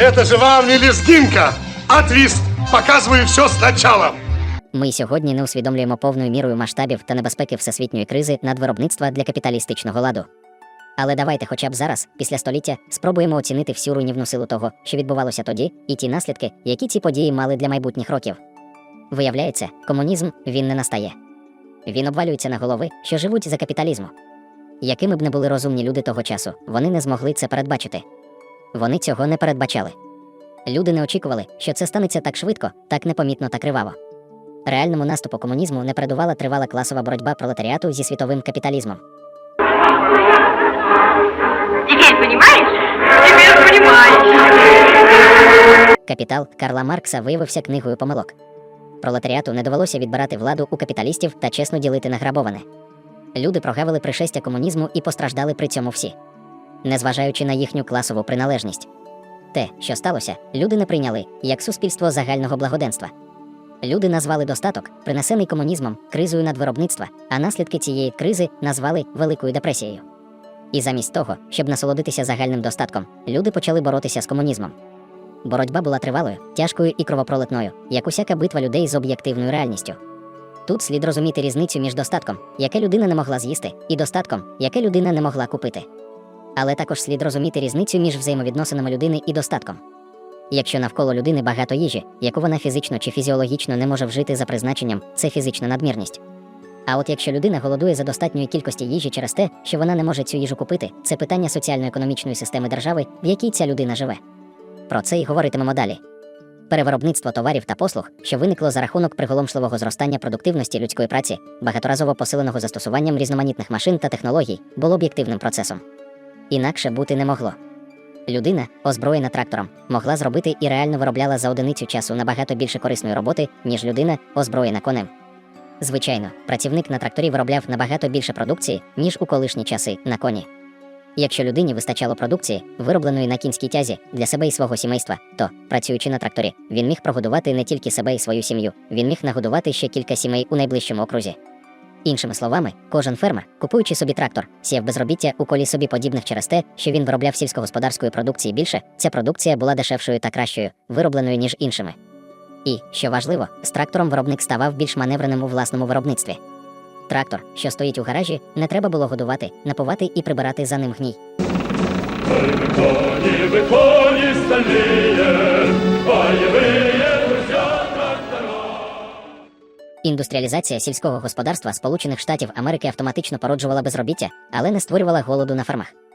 Это же вам не лезгинка, а твист. Показываю все сначала. Ми сьогодні не усвідомлюємо повною мірою масштабів та небезпеки всесвітньої кризи надвиробництва для капіталістичного ладу. Але давайте хоча б зараз, після століття, спробуємо оцінити всю руйнівну силу того, що відбувалося тоді, і ті наслідки, які ці події мали для майбутніх років. Виявляється, комунізм він не настає. Він обвалюється на голови, що живуть за капіталізму. Якими б не були розумні люди того часу, вони не змогли це передбачити. Вони цього не передбачали. Люди не очікували, що це станеться так швидко, так непомітно та криваво. Реальному наступу комунізму не передувала тривала класова боротьба пролетаріату зі світовим капіталізмом. Капітал Карла Маркса виявився книгою помилок. Пролетаріату не довелося відбирати владу у капіталістів та чесно ділити награбоване. Люди прогавили пришестя комунізму і постраждали при цьому всі, незважаючи на їхню класову приналежність. Те, що сталося, люди не прийняли як суспільство загального благоденства. Люди назвали достаток, принесений комунізмом, кризою надвиробництва, а наслідки цієї кризи назвали Великою депресією. І замість того, щоб насолодитися загальним достатком, люди почали боротися з комунізмом. Боротьба була тривалою, тяжкою і кровопролитною, як усяка битва людей з об'єктивною реальністю. Тут слід розуміти різницю між достатком, яке людина не могла з'їсти, і достатком, яке людина не могла купити. Але також слід розуміти різницю між взаємовідносинами людини і достатком. Якщо навколо людини багато їжі, яку вона фізично чи фізіологічно не може вжити за призначенням, це фізична надмірність. А от якщо людина голодує за достатньої кількості їжі через те, що вона не може цю їжу купити, це питання соціально-економічної системи держави, в якій ця людина живе. Про це й говоритимемо далі. Перевиробництво товарів та послуг, що виникло за рахунок приголомшливого зростання продуктивності людської праці, багаторазово посиленого застосуванням різноманітних машин та технологій, було об'єктивним процесом. Інакше бути не могло. Людина, озброєна трактором, могла зробити і реально виробляла за одиницю часу набагато більше корисної роботи, ніж людина, озброєна конем. Звичайно, працівник на тракторі виробляв набагато більше продукції, ніж у колишні часи на коні. Якщо людині вистачало продукції, виробленої на кінській тязі для себе і свого сімейства, то, працюючи на тракторі, він міг прогодувати не тільки себе і свою сім'ю, він міг нагодувати ще кілька сімей у найближчому окрузі. Іншими словами, кожен фермер, купуючи собі трактор, сіяв безробіття у колі собі подібних через те, що він виробляв сільськогосподарської продукції більше, ця продукція була дешевшою та кращою, виробленою ніж іншими. І, що важливо, з трактором виробник ставав більш маневреним у власному виробництві. Трактор, що стоїть у гаражі, не треба було годувати, напувати і прибирати за ним гній. Кони, вы кони Індустріалізація сільського господарства Сполучених Штатів Америки автоматично породжувала безробіття, але не створювала голоду на фермах.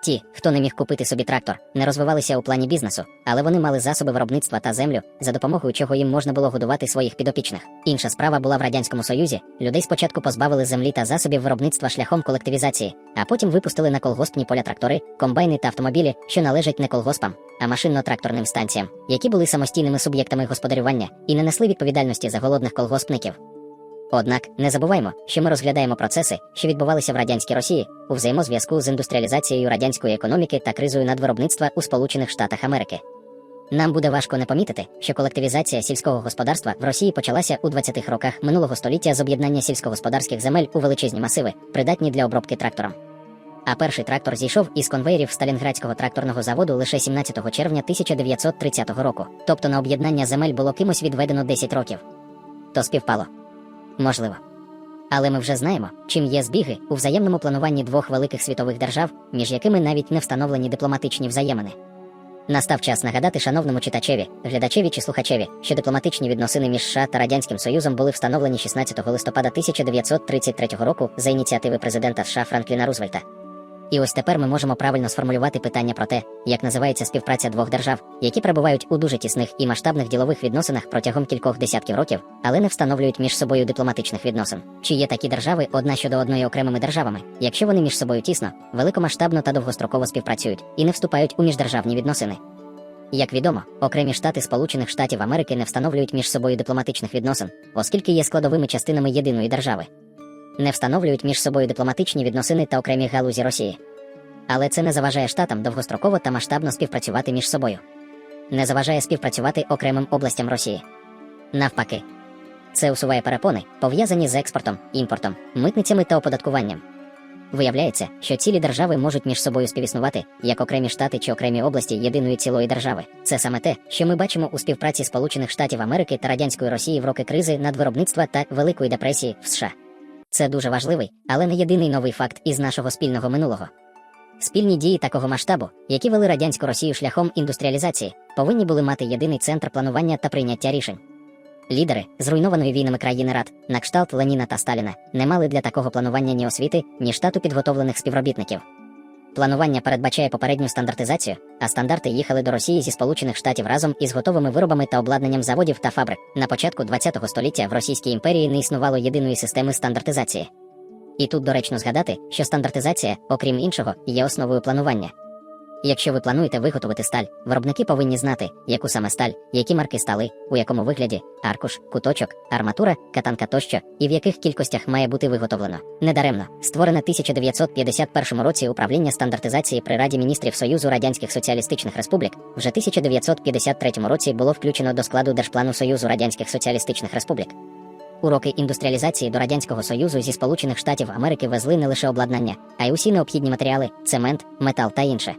Ті, хто не міг купити собі трактор, не розвивалися у плані бізнесу, але вони мали засоби виробництва та землю, за допомогою чого їм можна було годувати своїх підопічних. Інша справа була в радянському союзі. Людей спочатку позбавили землі та засобів виробництва шляхом колективізації, а потім випустили на колгоспні поля трактори, комбайни та автомобілі, що належать не колгоспам, а машинно-тракторним станціям, які були самостійними суб'єктами господарювання і не несли відповідальності за голодних колгоспників. Однак не забуваймо, що ми розглядаємо процеси, що відбувалися в радянській Росії у взаємозв'язку з індустріалізацією радянської економіки та кризою надвиробництва у Сполучених Штатах Америки. Нам буде важко не помітити, що колективізація сільського господарства в Росії почалася у 20-х роках минулого століття з об'єднання сільськогосподарських земель у величезні масиви, придатні для обробки трактором. А перший трактор зійшов із конвейерів Сталінградського тракторного заводу лише 17 червня 1930 року, тобто на об'єднання земель було кимось відведено 10 років. То співпало. Можливо. Але ми вже знаємо, чим є збіги у взаємному плануванні двох великих світових держав, між якими навіть не встановлені дипломатичні взаємини. Настав час нагадати шановному читачеві, глядачеві чи слухачеві, що дипломатичні відносини між США та Радянським Союзом були встановлені 16 листопада 1933 року за ініціативи президента США Франкліна Рузвельта. І ось тепер ми можемо правильно сформулювати питання про те, як називається співпраця двох держав, які перебувають у дуже тісних і масштабних ділових відносинах протягом кількох десятків років, але не встановлюють між собою дипломатичних відносин. Чи є такі держави одна щодо одної окремими державами, якщо вони між собою тісно, великомасштабно та довгостроково співпрацюють і не вступають у міждержавні відносини? Як відомо, окремі штати Сполучених Штатів Америки не встановлюють між собою дипломатичних відносин, оскільки є складовими частинами єдиної держави не встановлюють між собою дипломатичні відносини та окремі галузі Росії. Але це не заважає штатам довгостроково та масштабно співпрацювати між собою. Не заважає співпрацювати окремим областям Росії. Навпаки, це усуває перепони, пов'язані з експортом, імпортом, митницями та оподаткуванням. Виявляється, що цілі держави можуть між собою співіснувати, як окремі штати чи окремі області єдиної цілої держави. Це саме те, що ми бачимо у співпраці Сполучених Штатів Америки та радянської Росії в роки кризи надвиробництва та Великої депресії в США. Це дуже важливий, але не єдиний новий факт із нашого спільного минулого. Спільні дії такого масштабу, які вели радянську Росію шляхом індустріалізації, повинні були мати єдиний центр планування та прийняття рішень. Лідери зруйнованої війнами країни рад, на кшталт Леніна та Сталіна, не мали для такого планування ні освіти, ні штату підготовлених співробітників. Планування передбачає попередню стандартизацію, а стандарти їхали до Росії зі Сполучених Штатів разом із готовими виробами та обладнанням заводів та фабрик. На початку ХХ століття в Російській імперії не існувало єдиної системи стандартизації. І тут доречно згадати, що стандартизація, окрім іншого, є основою планування. Якщо ви плануєте виготовити сталь, виробники повинні знати, яку саме сталь, які марки стали, у якому вигляді, аркуш, куточок, арматура, катанка тощо, і в яких кількостях має бути виготовлено. Недаремно створене 1951 році управління стандартизації при Раді міністрів Союзу Радянських Соціалістичних Республік вже 1953 році було включено до складу Держплану Союзу Радянських Соціалістичних Республік. Уроки індустріалізації до Радянського Союзу зі Сполучених Штатів Америки везли не лише обладнання, а й усі необхідні матеріали, цемент, метал та інше.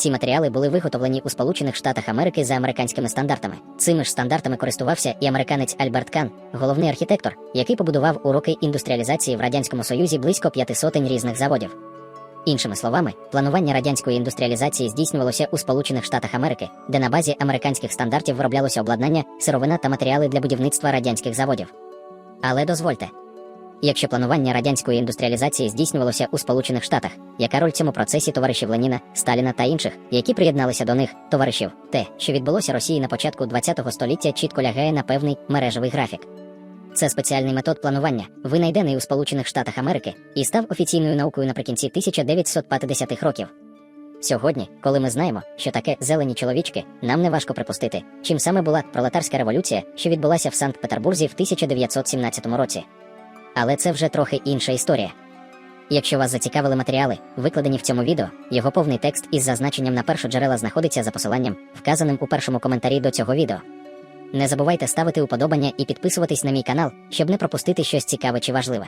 Ці матеріали були виготовлені у Сполучених Штатах Америки за американськими стандартами. Цими ж стандартами користувався і американець Альберт Кан, головний архітектор, який побудував уроки індустріалізації в радянському союзі близько п'яти сотень різних заводів. Іншими словами, планування радянської індустріалізації здійснювалося у Сполучених Штатах Америки, де на базі американських стандартів вироблялося обладнання, сировина та матеріали для будівництва радянських заводів. Але дозвольте. Якщо планування радянської індустріалізації здійснювалося у Сполучених Штатах, яка роль цьому процесі товаришів Леніна, Сталіна та інших, які приєдналися до них, товаришів, те, що відбулося Росії на початку ХХ століття, чітко лягає на певний мережевий графік. Це спеціальний метод планування, винайдений у Сполучених Штатах Америки, і став офіційною наукою наприкінці 1950-х років. Сьогодні, коли ми знаємо, що таке зелені чоловічки, нам не важко припустити, чим саме була пролетарська революція, що відбулася в Санкт-Петербурзі в 1917 році. Але це вже трохи інша історія. Якщо вас зацікавили матеріали, викладені в цьому відео, його повний текст із зазначенням на першоджерела знаходиться за посиланням, вказаним у першому коментарі до цього відео. Не забувайте ставити уподобання і підписуватись на мій канал, щоб не пропустити щось цікаве чи важливе.